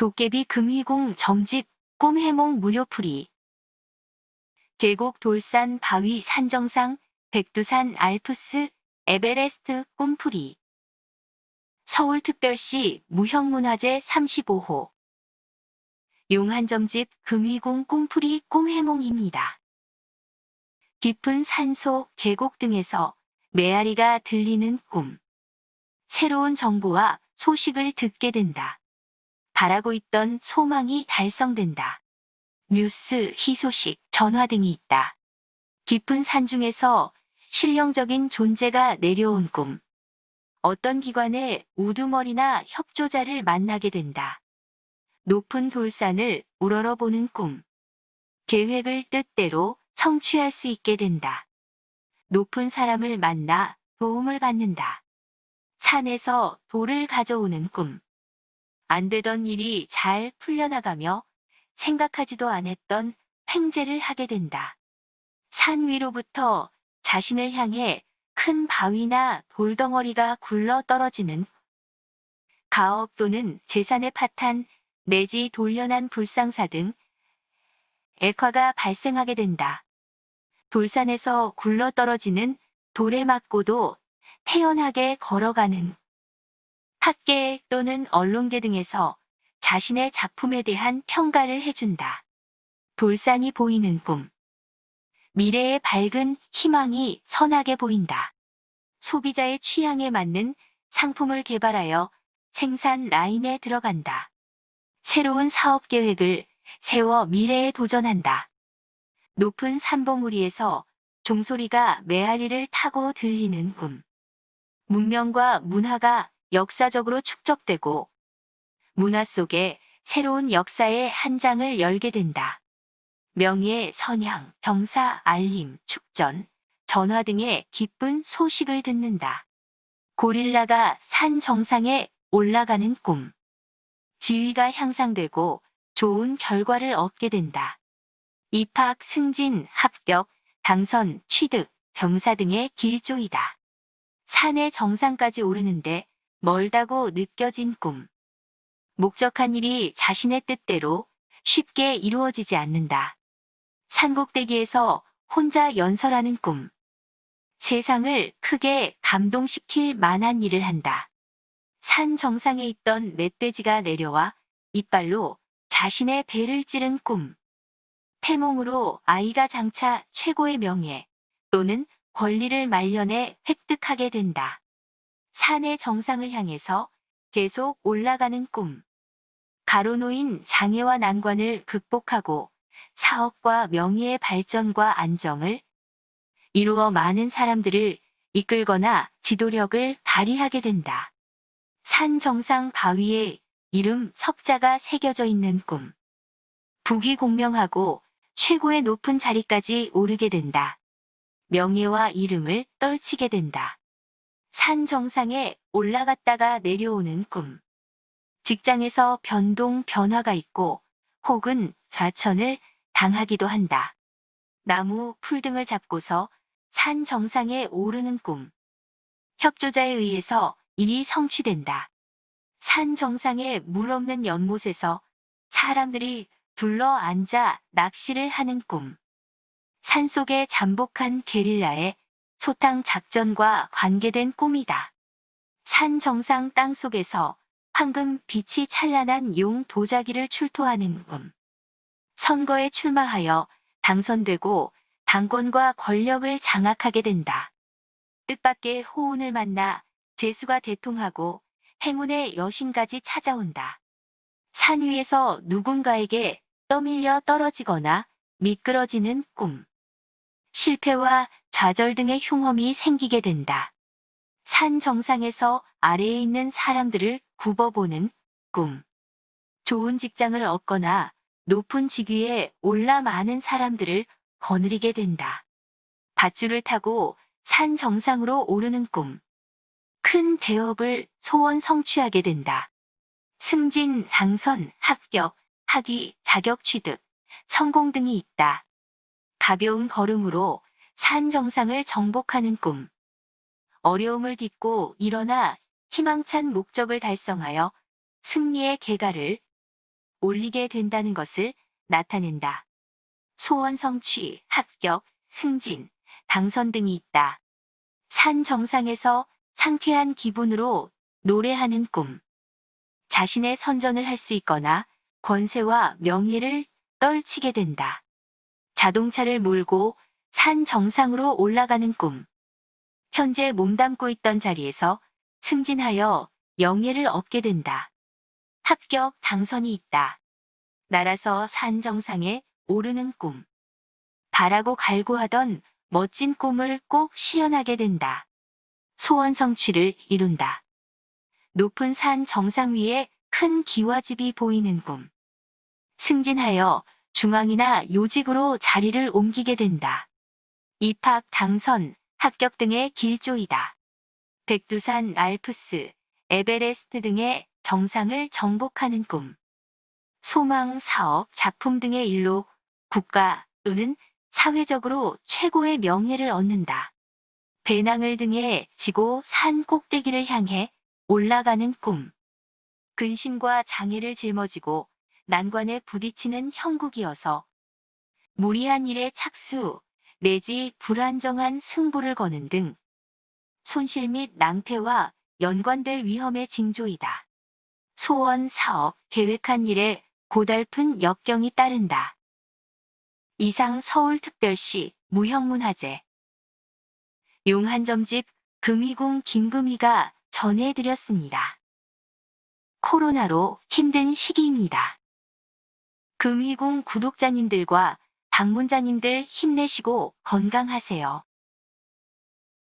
도깨비 금희공 점집 꿈해몽 무료풀이 계곡 돌산 바위 산정상 백두산 알프스 에베레스트 꿈풀이 서울특별시 무형문화재 35호 용한점집 금희공 꿈풀이 꿈해몽입니다. 깊은 산소, 계곡 등에서 메아리가 들리는 꿈. 새로운 정보와 소식을 듣게 된다. 바라고 있던 소망이 달성된다. 뉴스, 희소식, 전화 등이 있다. 깊은 산 중에서 실용적인 존재가 내려온 꿈. 어떤 기관의 우두머리나 협조자를 만나게 된다. 높은 돌산을 우러러보는 꿈. 계획을 뜻대로 성취할 수 있게 된다. 높은 사람을 만나 도움을 받는다. 산에서 돌을 가져오는 꿈. 안 되던 일이 잘 풀려나가며 생각하지도 않았던 횡재를 하게 된다. 산 위로부터 자신을 향해 큰 바위나 돌덩어리가 굴러 떨어지는 가업 또는 재산의 파탄 내지 돌려난 불상사 등 액화가 발생하게 된다. 돌산에서 굴러 떨어지는 돌에 맞고도 태연하게 걸어가는 학계 또는 언론계 등에서 자신의 작품에 대한 평가를 해준다. 돌산이 보이는 꿈. 미래의 밝은 희망이 선하게 보인다. 소비자의 취향에 맞는 상품을 개발하여 생산 라인에 들어간다. 새로운 사업 계획을 세워 미래에 도전한다. 높은 산봉우리에서 종소리가 메아리를 타고 들리는 꿈. 문명과 문화가 역사적으로 축적되고 문화 속에 새로운 역사의 한 장을 열게 된다. 명예, 선양, 병사, 알림, 축전, 전화 등의 기쁜 소식을 듣는다. 고릴라가 산 정상에 올라가는 꿈. 지위가 향상되고 좋은 결과를 얻게 된다. 입학, 승진, 합격, 당선, 취득, 병사 등의 길조이다. 산의 정상까지 오르는데 멀다고 느껴진 꿈. 목적한 일이 자신의 뜻대로 쉽게 이루어지지 않는다. 산곡대기에서 혼자 연설하는 꿈. 세상을 크게 감동시킬 만한 일을 한다. 산 정상에 있던 멧돼지가 내려와 이빨로 자신의 배를 찌른 꿈. 태몽으로 아이가 장차 최고의 명예 또는 권리를 말년에 획득하게 된다. 산의 정상을 향해서 계속 올라가는 꿈. 가로놓인 장애와 난관을 극복하고 사업과 명예의 발전과 안정을 이루어 많은 사람들을 이끌거나 지도력을 발휘하게 된다. 산 정상 바위에 이름 석자가 새겨져 있는 꿈. 북이 공명하고 최고의 높은 자리까지 오르게 된다. 명예와 이름을 떨치게 된다. 산 정상에 올라갔다가 내려오는 꿈. 직장에서 변동, 변화가 있고 혹은 좌천을 당하기도 한다. 나무, 풀 등을 잡고서 산 정상에 오르는 꿈. 협조자에 의해서 일이 성취된다. 산 정상의 물 없는 연못에서 사람들이 둘러 앉아 낚시를 하는 꿈. 산속에 잠복한 게릴라의 소탕 작전과 관계된 꿈이다. 산 정상 땅 속에서 황금 빛이 찬란한 용 도자기를 출토하는 꿈. 선거에 출마하여 당선되고 당권과 권력을 장악하게 된다. 뜻밖의 호운을 만나 재수가 대통하고 행운의 여신까지 찾아온다. 산 위에서 누군가에게 떠밀려 떨어지거나 미끄러지는 꿈. 실패와 좌절 등의 흉험이 생기게 된다. 산 정상에서 아래에 있는 사람들을 굽어보는 꿈. 좋은 직장을 얻거나 높은 직위에 올라 많은 사람들을 거느리게 된다. 밧줄을 타고 산 정상으로 오르는 꿈. 큰 대업을 소원 성취하게 된다. 승진, 당선, 합격, 학위, 자격 취득, 성공 등이 있다. 가벼운 걸음으로 산 정상을 정복하는 꿈. 어려움을 딛고 일어나 희망찬 목적을 달성하여 승리의 계가를 올리게 된다는 것을 나타낸다. 소원 성취, 합격, 승진, 당선 등이 있다. 산 정상에서 상쾌한 기분으로 노래하는 꿈. 자신의 선전을 할 수 있거나 권세와 명예를 떨치게 된다. 자동차를 몰고 산 정상으로 올라가는 꿈. 현재 몸담고 있던 자리에서 승진하여 영예를 얻게 된다. 합격, 당선이 있다. 날아서 산 정상에 오르는 꿈. 바라고 갈구하던 멋진 꿈을 꼭 실현하게 된다. 소원 성취를 이룬다. 높은 산 정상 위에 큰 기와집이 보이는 꿈. 승진하여 중앙이나 요직으로 자리를 옮기게 된다. 입학, 당선, 합격 등의 길조이다. 백두산, 알프스, 에베레스트 등의 정상을 정복하는 꿈. 소망, 사업, 작품 등의 일로 국가 또는 사회적으로 최고의 명예를 얻는다. 배낭을 등에 지고 산 꼭대기를 향해 올라가는 꿈. 근심과 장애를 짊어지고 난관에 부딪히는 형국이어서 무리한 일에 착수 내지 불안정한 승부를 거는 등 손실 및 낭패와 연관될 위험의 징조이다. 소원, 사업, 계획한 일에 고달픈 역경이 따른다. 이상 서울특별시 무형문화재 용한점집 금이궁 김금희가 전해드렸습니다. 코로나로 힘든 시기입니다. 금이궁 구독자님들과 방문자님들 힘내시고 건강하세요.